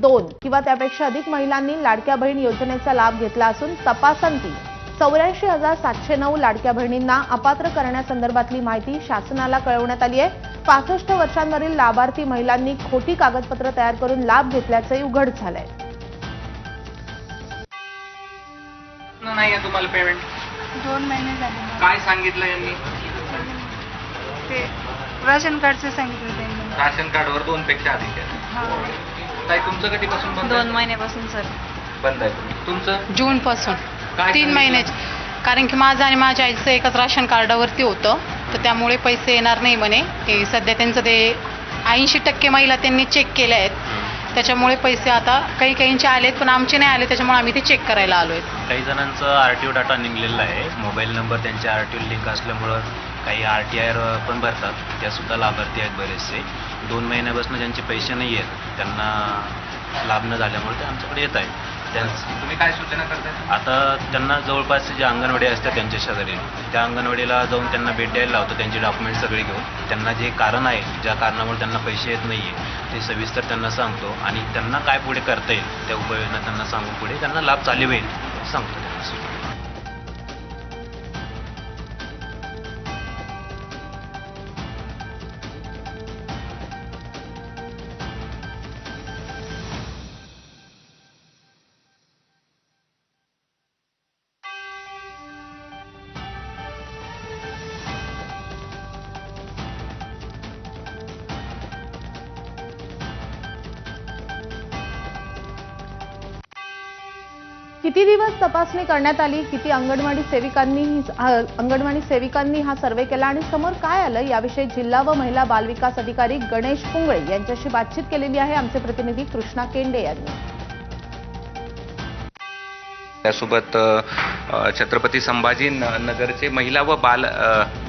दोन किंवा त्यापेक्षा अधिक महिलांनी लाडक्या बहीण योजनेचा लाभ घेतला असून तपासंती चौऱ्याऐंशी हजार सातशे नऊ लाडक्या बहिणींना अपात्र करण्यासंदर्भातली माहिती शासनाला कळवण्यात आली आहे. पासष्ट वर्षांवरील लाभार्थी महिलांनी खोटी कागदपत्र तयार करून लाभ घेतल्याचंही उघड झालंय. नाही आहे तुम्हाला पेमेंट दोन महिने झाले. काय सांगितलं यांनी? ते राशन कार्डचं सांगितलं त्यांनी. राशन कार्डवर दोन पेक्षा अधिक आहे. हा. ताई तुमचं कधीपासून बंद दोन? महिन्यापासून सर. बंद आहे. तुमचं? जून पासून काय तीन सांगितलं? महिन्याचे. कारण की माझं आणि माझ्या आईचं एकच राशन कार्डावरती होतं. तर त्यामुळे पैसे येणार नाही म्हणे. ते सध्या त्यांचं ते ऐंशी टक्के महिला त्यांनी चेक केल्या आहेत. त्याच्यामुळे पैसे आता काही काहींचे आलेत पण आमचे नाही आले. त्याच्यामुळे आम्ही ते चेक करायला आलो आहेत. काही जणांचं आर टी ओ डाटा निघलेला आहे. मोबाईल नंबर त्यांच्या आर टी ओ लिंक असल्यामुळं काही आर टी आय पण भरतात. त्यासुद्धा लाभार्थी आहेत बरेचसे. दोन महिन्यापासून ज्यांचे पैसे नाही आहेत त्यांना लाभ न झाल्यामुळे ते आमच्याकडे येत आहेत. त्यांचं तुम्ही काय सूचना करताय? आता त्यांना जवळपास जे अंगणवाडी असतात त्यांच्या शेजारी त्या अंगणवाडीला जाऊन त्यांना भेट द्यायला लावतो त्यांचे डॉक्युमेंट सगळे घेऊन. त्यांना जे कारण आहे ज्या कारणामुळे त्यांना पैसे येत नाही आहे ते सविस्तर त्यांना सांगतो आणि त्यांना काय पुढे करता येईल त्या उपाययोजना त्यांना सांगून पुढे त्यांना लाभ चालू होईल सांगतो त्यांना. किती दिवस तपासणी करण्यात आली? किती अंगणवाडी सेविकांनी अंगणवाडी सेविकांनी हा सर्व्हे केला? आणि समोर काय आलं? याविषयी जिल्हा व महिला बालविकास अधिकारी गणेश पुंगळे यांच्याशी बातचीत केलेली आहे आमचे प्रतिनिधी कृष्णा केंडे यांनी. त्यासोबत छत्रपती संभाजी नगरचे महिला व बाल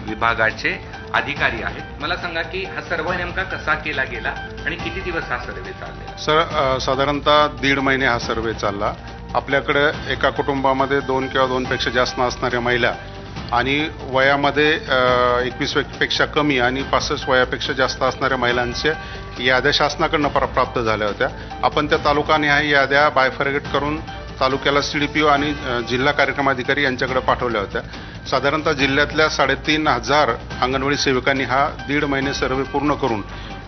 विभागाचे अधिकारी आहेत. मला सांगा की हा सर्व नेमका कसा केला गेला आणि किती दिवस हा सर्वे चाललेला? सर साधारणतः दीड महिने हा सर्वे चालला. आपल्याकडं एका कुटुंबामध्ये दोन किंवा दोनपेक्षा जास्त असणाऱ्या महिला आणि वयामध्ये एकवीसपेक्षा कमी आणि पासष्ट वयापेक्षा जास्त असणाऱ्या महिलांच्या याद्या शासनाकडनं प्रा- प्राप्त झाल्या होत्या. आपण त्या तालुकानिहाय याद्या बायफरगेट करून तालुक्याला सी डी पी ओ आणि जिल्हा कार्यक्रम अधिकारी यांच्याकडे पाठवल्या होत्या. साधारणतः जिल्ह्यातल्या साडेतीन हजार अंगणवाडी सेविकांनी हा दीड महिने सर्वे पूर्ण करून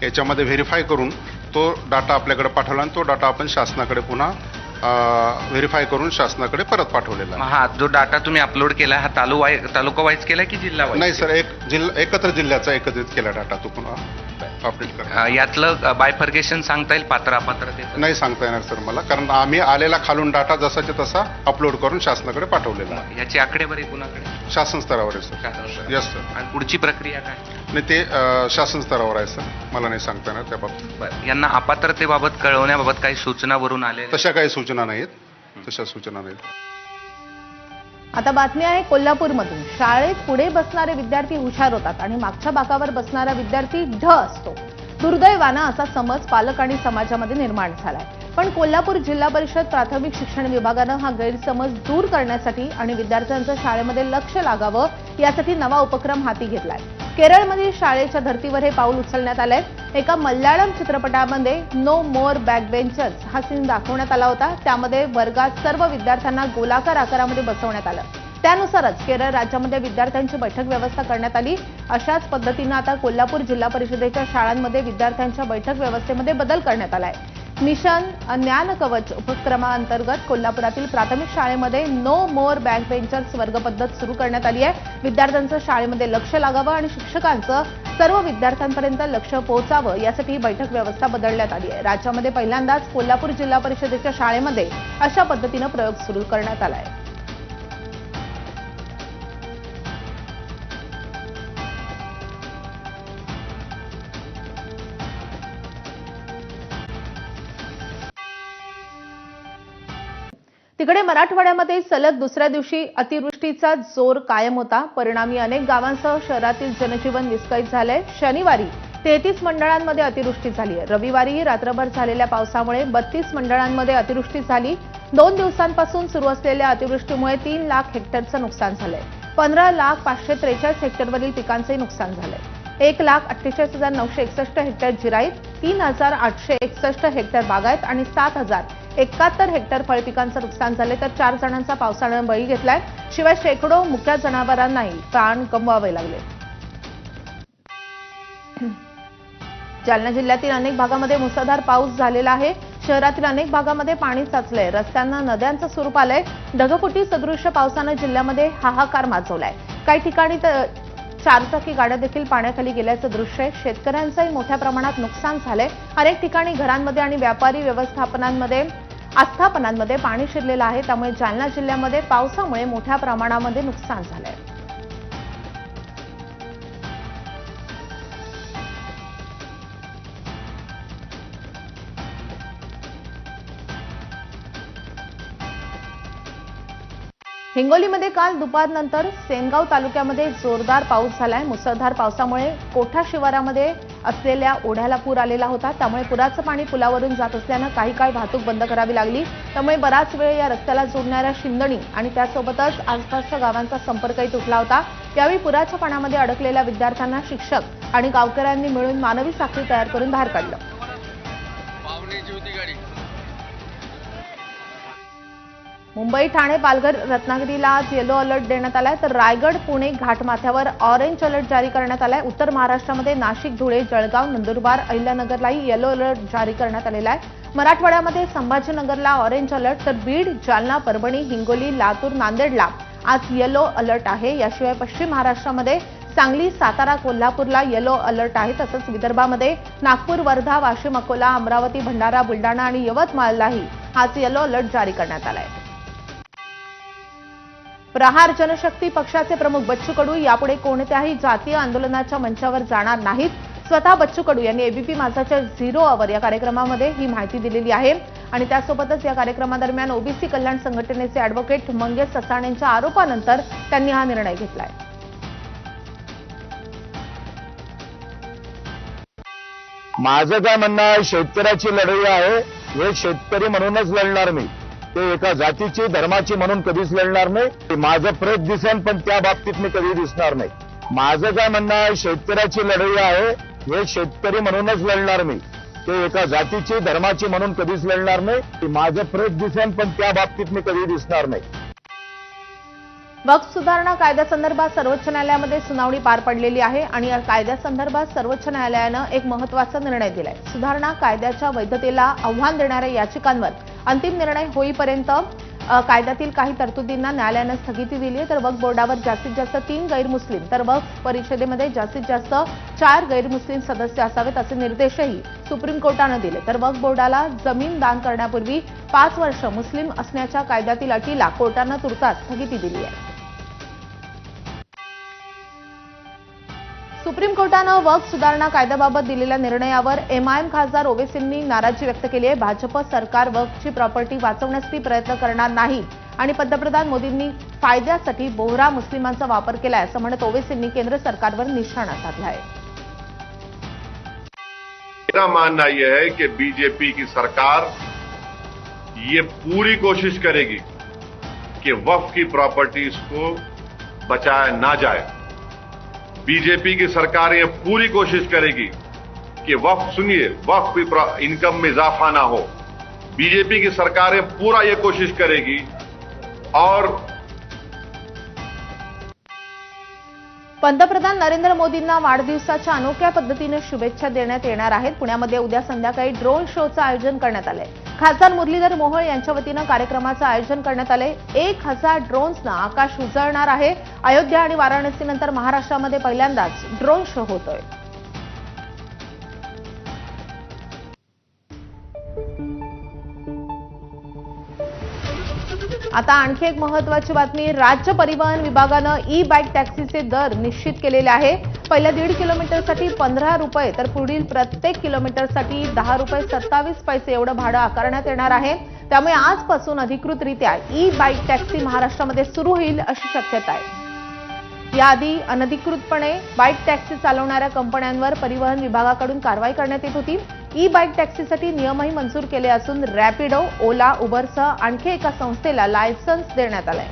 याच्यामध्ये व्हेरीफाय करून तो डाटा आपल्याकडे पाठवला आणि तो डाटा आपण शासनाकडे पुन्हा व्हेरीफाय करून शासनाकडे परत पाठवलेला आहे. हा जो डाटा तुम्ही अपलोड केला हा तालु वाय तालुका वाईज केला की जिल्हा वाईज नाही सर एक जिल्हा एकत्र जिल्ह्याचा एकत्रित केला डाटा तो पुन्हा यातलं बायफर्गेशन सांगता येईल पात्र अपात्रतेचं? नाही सांगता येणार सर मला. कारण आम्ही आलेला खालून डाटा जसाच्या तसा अपलोड करून शासनाकडे पाठवलेला आहे. याची आकडेवारी कुणाकडे? शासन स्तरावर आहे सर. येस सर आणि पुढची प्रक्रिया काय? नाही ते शासन स्तरावर आहे सर. मला नाही सांगता येणार त्या बाबतीत. बरं. यांना अपात्रतेबाबत कळवण्याबाबत काही सूचना वरून आले तशा काही सूचना नाहीत. तशा सूचना नाहीत. आता बातमी आहे कोल्हापूरमधून. शाळेत पुढे बसणारे विद्यार्थी हुशार होतात आणि मागच्या बाकावर बसणारा विद्यार्थी ढ असतो. दुर्दैवानं असा समज पालक आणि समाजामध्ये निर्माण झालाय. पण कोल्हापूर जिल्हा परिषद प्राथमिक शिक्षण विभागानं हा गैरसमज दूर करण्यासाठी आणि विद्यार्थ्यांचं शाळेमध्ये लक्ष लागावं यासाठी नवा उपक्रम हाती घेतलाय. केरळमधील शाळेच्या धर्तीवर हे पाऊल उचलण्यात आलंय. एका मल्याळम चित्रपटामध्ये नो मोर बॅक बेंचर्स हा सीन दाखवण्यात आला होता. त्यामध्ये वर्गात सर्व विद्यार्थ्यांना गोलाकार आकारामध्ये बसवण्यात आलं. त्यानुसारच केरळ राज्यामध्ये विद्यार्थ्यांची बैठक व्यवस्था करण्यात आली. अशाच पद्धतीनं आता कोल्हापूर जिल्हा परिषदेच्या शाळांमध्ये विद्यार्थ्यांच्या बैठक व्यवस्थेमध्ये बदल करण्यात आला आहे मिशन ज्ञान कवच उपक्रमाअंतर्गत कोल्हापुरातील प्राथमिक शाळेमध्ये नो मोर बॅक बेंचर्स वर्ग पद्धत सुरू करण्यात आली आहे. विद्यार्थ्यांचं शाळेमध्ये लक्ष लागावं आणि शिक्षकांचं सर्व विद्यार्थ्यांपर्यंत लक्ष पोहोचावं यासाठी ही बैठक व्यवस्था बदलण्यात आली आहे. राज्यामध्ये पहिल्यांदाच कोल्हापूर जिल्हा परिषदेच्या शाळेमध्ये अशा पद्धतीनं प्रयोग सुरू करण्यात आला आहे. तिकडे मराठवाड्यामध्ये सलग दुसऱ्या दिवशी अतिवृष्टीचा जोर कायम होता. परिणामी अनेक गावांसह शहरातील जनजीवन विस्कळीत झालंय. शनिवारी तेहतीस मंडळांमध्ये अतिवृष्टी झाली आहे. रविवारीही रात्रभर झालेल्या पावसामुळे बत्तीस मंडळांमध्ये अतिवृष्टी झाली. दोन दिवसांपासून सुरू असलेल्या अतिवृष्टीमुळे तीन लाख हेक्टरचं नुकसान झालंय. पंधरा लाख पाचशे त्रेचाळीस हेक्टरवरील पिकांचंही नुकसान झालंय. एक लाख अठ्ठेचाळीस हजार नऊशे एकसष्ट हेक्टर जिराईत तीन हजार आठशे एकसष्ट हेक्टर बागायत आणि सात हजार एकाहत्तर हेक्टर फळपिकांचं नुकसान झाले तर चार जणांचा पावसानं बळी घेतलाय. शिवाय शेकडो मुक्या जनावरांनाही प्राण गमवावे लागले. जालना जिल्ह्यातील अनेक भागामध्ये मुसळधार पाऊस झालेला आहे. शहरातील अनेक भागामध्ये पाणी साचलंय. रस्त्यांना नद्यांचं स्वरूप आलंय. ढगफुटी सदृश्य पावसानं जिल्ह्यामध्ये हाहाकार माजवलाय. काही ठिकाणी चारचाकी गाड्या देखील पाण्याखाली गेल्याचं दृश्य आहे. शेतकऱ्यांचंही मोठ्या प्रमाणात नुकसान झालंय. अनेक ठिकाणी घरांमध्ये आणि व्यापारी व्यवस्थापनांमध्ये आस्थापनांमध्ये पाणी शिरलेलं आहे. त्यामुळे जालना जिल्ह्यामध्ये पावसामुळे मोठ्या प्रमाणामध्ये नुकसान झालंय. हिंगोलीमध्ये काल दुपारनंतर सेनगाव तालुक्यामध्ये जोरदार पाऊस झालाय. मुसळधार पावसामुळे कोठा शिवारामध्ये असलेल्या ओढ्याला पूर आलेला होता. त्यामुळे पुराचं पाणी पुलावरून जात असल्यानं काही काळ वाहतूक बंद करावी लागली. त्यामुळे बराच वेळ या रस्त्याला जोडणाऱ्या शिंदणी आणि त्यासोबतच आसपासच्या गावांचा संपर्कही तुटला होता. यावेळी पुराच्या पाण्यामध्ये अडकलेल्या विद्यार्थ्यांना शिक्षक आणि गावकऱ्यांनी मिळून मानवी साखळी तयार करून बाहेर काढलं. मुंबई ठाणे पालघर रत्नागिरीला आज येलो अलर्ट देण्यात आलाय. तर रायगड पुणे घाटमाथ्यावर ऑरेंज अलर्ट जारी करण्यात आलाय. उत्तर महाराष्ट्रामध्ये नाशिक धुळे जळगाव नंदुरबार अहिल्यानगरलाही येलो अलर्ट जारी करण्यात आलेला आहे. मराठवाड्यामध्ये संभाजीनगरला ऑरेंज अलर्ट तर बीड जालना परभणी हिंगोली लातूर नांदेडला आज येलो अलर्ट आहे. याशिवाय पश्चिम महाराष्ट्रामध्ये सांगली सातारा कोल्हापूरला येलो अलर्ट आहे. तसंच विदर्भामध्ये नागपूर वर्धा वाशिम अकोला अमरावती भंडारा बुलडाणा आणि यवतमाळलाही आज येलो अलर्ट जारी करण्यात आला आहे प्रहार जनशक्ती पक्षाचे प्रमुख बच्चू कडू यापुढे कोणत्याही जातीय आंदोलनाच्या मंचावर जाणार नाहीत. स्वतः बच्चू कडू यांनी एबीपी माझाच्या झिरो अवर या कार्यक्रमामध्ये ही माहिती दिलेली आहे. आणि त्यासोबतच या कार्यक्रमादरम्यान ओबीसी कल्याण संघटनेचे अॅडव्होकेट मंगेश ससाणेंच्या आरोपानंतर त्यांनी हा निर्णय घेतलाय. माझं काय म्हणणं आहे शेतकऱ्याची लढाई आहे. हे शेतकरी म्हणूनच लढणार मी. ते एका जातीची धर्माची म्हणून कधीच लढणार नाही. माझं प्रेत दिसेल पण त्या बाबतीत मी कधी दिसणार नाही. माझं काय म्हणणं आहे शेतकऱ्याची लढाई आहे. हे शेतकरी म्हणूनच लढणार मी. ते एका जातीची धर्माची म्हणून कधीच लढणार नाही. माझं प्रेत दिसेल पण त्या बाबतीत मी कधी दिसणार नाही. वक्फ सुधारणा कायद्यासंदर्भात सर्वोच्च न्यायालयामध्ये सुनावणी पार पडलेली आहे आणि या कायद्यासंदर्भात सर्वोच्च न्यायालयानं एक महत्त्वाचा निर्णय दिलाय. सुधारणा कायद्याच्या वैधतेला आव्हान देणाऱ्या याचिकांवर अंतिम निर्णय होईपर्यंत कायद्यातील काही तरतुदींना न्यायालयानं स्थगिती दिली आहे. तर वक्फ बोर्डावर जास्तीत जास्त तीन गैरमुस्लिम तर वक्फ परिषदेमध्ये जास्तीत जास्त चार गैरमुस्लिम सदस्य असावेत असे निर्देशही सुप्रीम कोर्टानं दिले. तर वक्फ बोर्डाला जमीन दान करण्यापूर्वी पाच वर्ष मुस्लिम असण्याच्या कायद्यातील अटीला कोर्टानं तुर्तास स्थगिती दिली आहे. सुप्रीम कोर्टानं वक्फ सुधारणा कायद्याबाबत दिलेल्या निर्णयावर एमआयएम खासदार ओवेसींनी नाराजी व्यक्त केली आहे. भाजप सरकार वक्फची प्रॉपर्टी वाचवण्यासाठी प्रयत्न करणार नाही आणि पंतप्रधान मोदींनी फायद्यासाठी बोहरा मुस्लिमांचा वापर केलाय असं म्हणत ओवेसींनी केंद्र सरकारवर निशाणा साधला आहे मेरा मानना यह है कि बीजेपी की सरकार ये पूरी कोशिश करेगी कि वक्फ की प्रॉपर्टीज को बचाया ना जाए। बीजेपी की सरकार ये पूरी कोशिश करेगी कि वक्फ सुनिए वक्फ की इनकम में इजाफा ना हो। बीजेपी की सरकारें पूरा ये कोशिश करेगी और पंतप्रधान नरेंद्र मोदींना वाढदिवसाच्या अनोख्या पद्धतीने शुभेच्छा देण्यात येणार आहेत. पुण्यामध्ये उद्या संध्याकाळी ड्रोन शोचं आयोजन करण्यात आलंय. खासदार मुरलीधर मोहोळ यांच्या वतीनं कार्यक्रमाचं आयोजन करण्यात आलंय. एक हजार ड्रोन्सना आकाश उजळणार आहे. अयोध्या आणि वाराणसीनंतर महाराष्ट्रामध्ये पहिल्यांदाच ड्रोन शो होतोय. आता आणखी एक महत्वाची बातमी राज्य परिवहन विभागानं ई बाईक टॅक्सीचे दर निश्चित केलेले आहे. पहिल्या दीड किलोमीटरसाठी पंधरा रुपये तर पुढील प्रत्येक किलोमीटरसाठी दहा रुपये सत्तावीस पैसे एवढं भाडं आकारण्यात येणार आहे. त्यामुळे आजपासून अधिकृतरित्या ई बाईक टॅक्सी महाराष्ट्रामध्ये सुरू होईल अशी शक्यता आहे. याआधी अनधिकृतपणे बाईक टॅक्सी चालवणाऱ्या कंपन्यांवर परिवहन विभागाकडून कारवाई करण्यात येत होती. ई बाईक टॅक्सीसाठी नियमही मंजूर केले असून रॅपिडो ओला उबरसह आणखी एका संस्थेला लायसन्स देण्यात आलंय.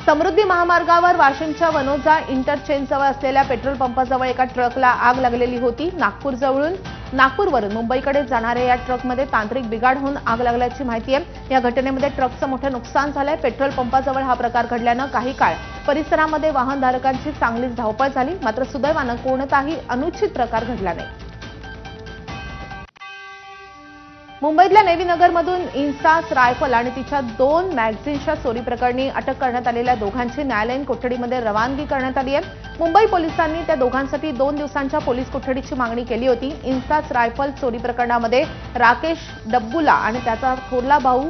समृद्धी महामार्गावर वाशिमच्या वनोजा इंटरचेंजजवळ असलेल्या पेट्रोल पंपाजवळ एका ट्रकला आग लागलेली होती. नागपूरजवळून नागपूरवरून मुंबईकडे जाणाऱ्या या ट्रकमध्ये तांत्रिक बिघाड होऊन आग लागल्याची माहिती आहे. या घटनेमध्ये ट्रकचं मोठं नुकसान झालंय. पेट्रोल पंपाजवळ हा प्रकार घडल्यानं काही काळ परिसरामध्ये वाहनधारकांची चांगलीच धावपळ झाली. मात्र सुदैवानं कोणताही अनुचित प्रकार घडला नाही. मुंबईतल्या नेव्ही नगरमधून इन्सास रायफल आणि तिच्या दोन मॅगझिनच्या चोरी प्रकरणी अटक करण्यात आलेल्या दोघांची न्यायालयीन कोठडीमध्ये रवानगी करण्यात आली आहे. मुंबई पोलिसांनी त्या दोघांसाठी दोन दिवसांच्या पोलीस कोठडीची मागणी केली होती. इन्सास रायफल चोरी प्रकरणामध्ये राकेश डब्बुला आणि त्याचा थोरला भाऊ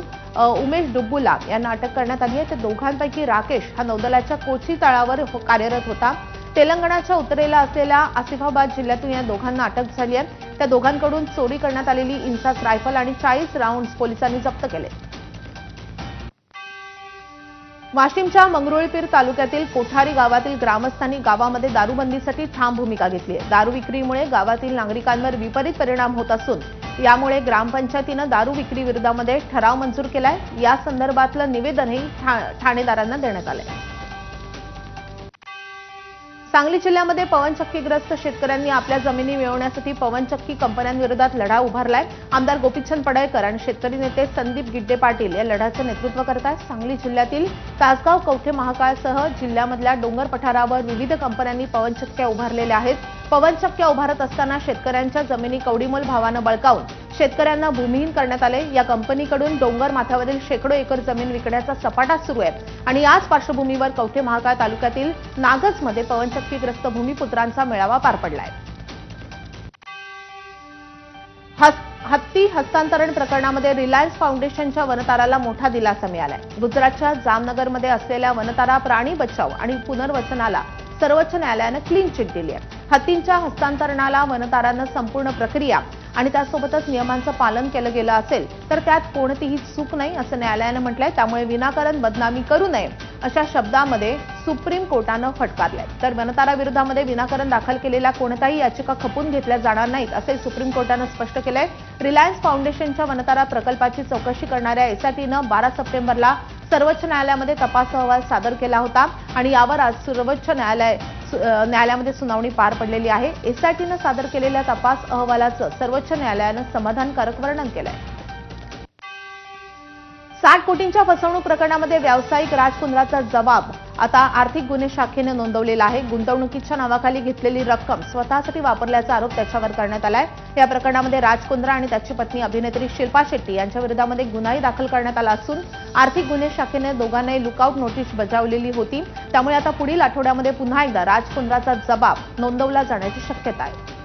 उमेश डुब्बुला यांना अटक करण्यात आली आहे. त्या दोघांपैकी राकेश हा नौदलाच्या कोची तळावर कार्यरत होता. तेलंगणाच्या उत्तरेला असलेल्या आसिफाबाद जिल्ह्यातून या दोघांना अटक झाली आहे. त्या दोघांकडून चोरी करण्यात आलेली इन्सास रायफल आणि चाळीस राऊंड पोलिसांनी जप्त केले. वाशिमच्या मंगरुळपीर तालुक्यातील कोठारी गावातील ग्रामस्थांनी गावामध्ये दारूबंदीसाठी ठाम भूमिका घेतली आहे. दारू विक्रीमुळे गावातील नागरिकांवर विपरीत परिणाम होत असून यामुळे ग्रामपंचायतीनं दारू विक्री विरोधामध्ये ठराव मंजूर केलाय. या संदर्भातलं निवेदनही ठा- ठाणेदारांना देण्यात आलंय. सांगली जिल्ह्यामध्ये पवनचक्कीग्रस्त शेतकऱ्यांनी आपल्या जमिनी मिळवण्यासाठी पवनचक्की कंपन्यांविरोधात लढा उभारलाय. आमदार गोपीचंद पडळकर आणि शेतकरी नेते संदीप गिड्डे पाटील या लढ्याचं नेतृत्व करत आहेत. सांगली जिल्ह्यातील तासगाव कवठे महाकाळसह जिल्ह्यामधल्या डोंगर पठारावर विविध कंपन्यांनी पवनचक्क्या उभारलेल्या आहेत. पवनचक्क्या उभारत असताना शेतकऱ्यांच्या जमिनी कवडीमोल भावानं बळकावून शेतकऱ्यांना भूमिहीन करण्यात आले. या कंपनीकडून डोंगर माथ्यावरील शेकडो एकर जमीन विकण्याचा सपाटा सुरू आहे. आणि याच पार्श्वभूमीवर कवठे महाकाळ तालुक्यातील नागजमध्ये पवनचक्कीग्रस्त भूमिपुत्रांचा मेळावा पार पडलाय. हत्ती हस्तांतरण प्रकरणामध्ये रिलायन्स फाउंडेशनच्या वनताराला मोठा दिलासा मिळालाय. गुजरातच्या जामनगरमध्ये असलेल्या वनतारा प्राणी बचाव आणि पुनर्वसनाला सर्वोच्च न्यायालयानं क्लीन चिट दिली आहे. हत्तींच्या हस्तांतरणाला वनतारानं संपूर्ण प्रक्रिया आणि त्यासोबतच नियमांचं पालन केलं गेलं असेल तर त्यात कोणतीही चूक नाही असं न्यायालयानं म्हटलंय. त्यामुळे विनाकारण बदनामी करू नये अशा शब्दामध्ये सुप्रीम कोर्टानं फटकारलंय. तर मनतारा विरोधामध्ये विनाकारण दाखल केलेल्या कोणत्याही याचिका खपून घेतल्या जाणार नाहीत असे सुप्रीम कोर्टानं स्पष्ट केलंय. रिलायन्स फाउंडेशनच्या वनतारा प्रकल्पाची चौकशी करणाऱ्या एसआयटीनं बारा सप्टेंबरला सर्वोच्च न्यायालयामध्ये तपास अहवाल सादर केला होता आणि यावर आज सर्वोच्च न्यायालय न्यायालयामध्ये सुनावणी पार पडलेली आहे. एसआयटीनं सादर केलेल्या तपास अहवालाचं सर्वोच्च न्यायालयानं समाधानकारक वर्णन केलंय. साठ कोटींच्या फसवणूक प्रकरणामध्ये व्यावसायिक राजकुंद्राचा जबाब आता आर्थिक गुन्हे शाखेनं नोंदवलेला आहे. गुंतवणुकीच्या नावाखाली घेतलेली रक्कम स्वतःसाठी वापरल्याचा आरोप त्याच्यावर करण्यात आलाय. या प्रकरणामध्ये राजकुंद्रा आणि त्याची पत्नी अभिनेत्री शिल्पा शेट्टी यांच्या विरोधामध्ये गुन्हाही दाखल करण्यात आला असून आर्थिक गुन्हे शाखेने दोघांनाही लुकआउट नोटीस बजावलेली होती. त्यामुळे आता पुढील आठवड्यामध्ये पुन्हा एकदा राजकुंद्राचा जबाब नोंदवला जाण्याची शक्यता आहे.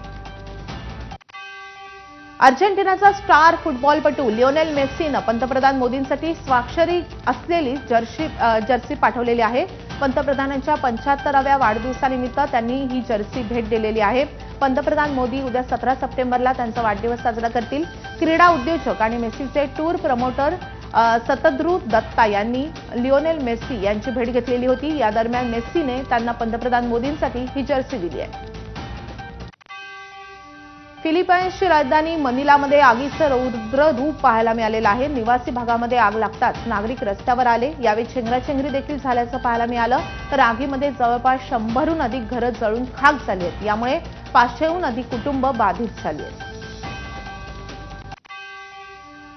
अर्जेंटिनाचा स्टार फुटबॉलपटू लिओनेल मेस्सीनं पंतप्रधान मोदींसाठी स्वाक्षरी असलेली जर्सी जर्सी पाठवलेली आहे. पंतप्रधानांच्या पंच्याहत्तराव्या वाढदिवसानिमित्त त्यांनी ही जर्सी भेट दिलेली आहे. पंतप्रधान मोदी उद्या सतरा सप्टेंबरला त्यांचा वाढदिवस साजरा करतील. क्रीडा उद्योजक आणि मेस्सीचे टूर प्रमोटर सतद्रू दत्ता यांनी लिओनेल मेस्सी यांची भेट घेतलेली होती. या दरम्यान मेस्सीने त्यांना पंतप्रधान मोदींसाठी ही जर्सी दिली आहे. फिलिपाईन्सची राजधानी मनिलामध्ये आगीचं रौद्र रूप पाहायला मिळालेलं आहे. निवासी भागामध्ये आग लागताच नागरिक रस्त्यावर आले. यावेळी चेंगराचेंगरी देखील झाल्याचं पाहायला मिळालं. तर आगीमध्ये जवळपास शंभरहून अधिक घरं जळून खाक झाली आहेत. यामुळे पाचशेहून अधिक कुटुंब बाधित झाली आहेत.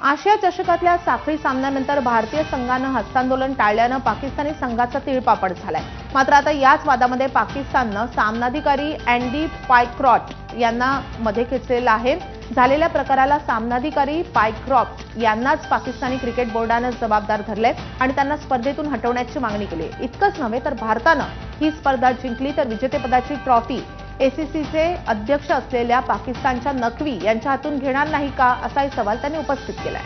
आशिया चषकातल्या साखळी सामन्यानंतर भारतीय संघानं हस्तांदोलन टाळल्यानं पाकिस्तानी संघाचा तिळपापड झालाय. मात्र आता याच वादामध्ये पाकिस्ताननं सामनाधिकारी अँडी पायक्रॉट यांना मध्ये खेचलेला आहे. झालेल्या प्रकाराला सामनाधिकारी पायक्रॉप यांनाच पाकिस्तानी क्रिकेट बोर्डानं जबाबदार धरले आणि त्यांना स्पर्धेतून हटवण्याची मागणी केली इतकंच नव्हे तर भारतानं ही स्पर्धा जिंकली तर विजेतेपदाची ट्रॉफी एसीसीचे अध्यक्ष असलेल्या पाकिस्तानच्या नकवी यांच्या हातून घेणार नाही का असाही सवाल त्यांनी उपस्थित केलाय.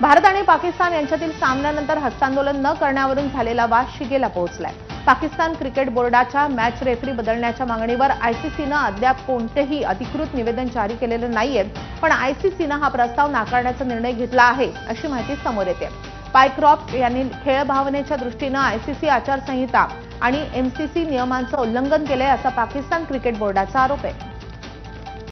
भारत आणि पाकिस्तान यांच्यातील सामन्यानंतर हस्तांदोलन न करण्यावरून झालेला वाद शिगेला पोहोचलाय. पाकिस्तान क्रिकेट बोर्डाच्या मॅच रेफरी बदलण्याच्या मागणीवर आयसीसीनं अद्याप कोणतेही अधिकृत निवेदन जारी केलेलं नाहीये पण आयसीसीनं हा प्रस्ताव नाकारण्याचा निर्णय घेतला आहे अशी माहिती समोर येते. पायक्रॉप्ट यांनी खेळ भावनेच्या दृष्टीनं आयसीसी आचारसंहिता आणि एमसीसी नियमांचं उल्लंघन केलंय असा पाकिस्तान क्रिकेट बोर्डाचा आरोप आहे.